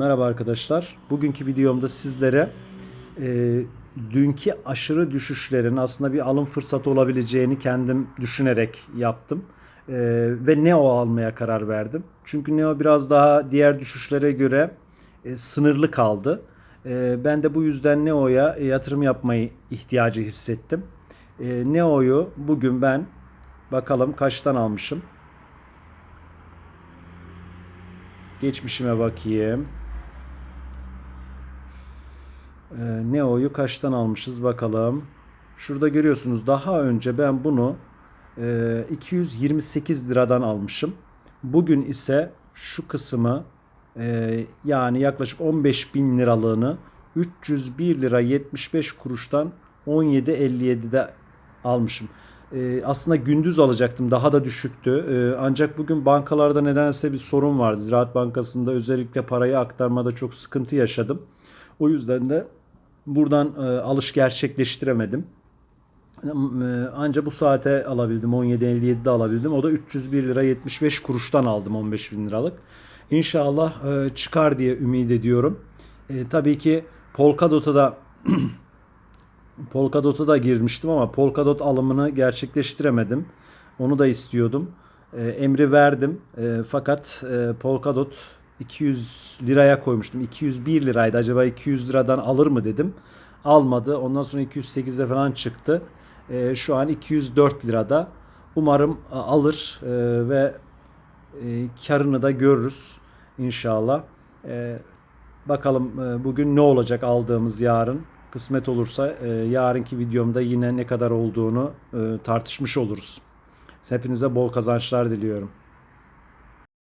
Merhaba arkadaşlar. Bugünkü videomda sizlere e, dünkü aşırı düşüşlerin aslında bir alım fırsatı olabileceğini kendim düşünerek yaptım. E, ve Neo almaya karar verdim. Çünkü Neo biraz daha diğer düşüşlere göre e, sınırlı kaldı. E, ben de bu yüzden Neo'ya yatırım yapmayı ihtiyacı hissettim. E, Neo'yu bugün ben bakalım kaçtan almışım. Geçmişime bakayım. Ee, Neo'yu kaçtan almışız bakalım. Şurada görüyorsunuz daha önce ben bunu e, 228 liradan almışım. Bugün ise şu kısmı e, yani yaklaşık 15 bin liralığını 301 lira 75 kuruştan 17.57'de almışım. E, aslında gündüz alacaktım daha da düşüktü. E, ancak bugün bankalarda nedense bir sorun vardı. Ziraat Bankası'nda özellikle parayı aktarmada çok sıkıntı yaşadım. O yüzden de buradan e, alış gerçekleştiremedim. E, Anca bu saate alabildim. 17.57'de alabildim. O da 301 lira 75 kuruştan aldım 15 bin liralık. İnşallah e, çıkar diye ümit ediyorum. E, tabii ki Polkadot'a da Polkadot'a da girmiştim ama Polkadot alımını gerçekleştiremedim. Onu da istiyordum. E, emri verdim. E, fakat e, Polkadot 200 liraya koymuştum. 201 liraydı. Acaba 200 liradan alır mı dedim. Almadı. Ondan sonra 208'de falan çıktı. E, şu an 204 lirada. Umarım e, alır e, ve e, karını da görürüz inşallah. E, bakalım e, bugün ne olacak aldığımız yarın. Kısmet olursa e, yarınki videomda yine ne kadar olduğunu e, tartışmış oluruz. Hepinize bol kazançlar diliyorum.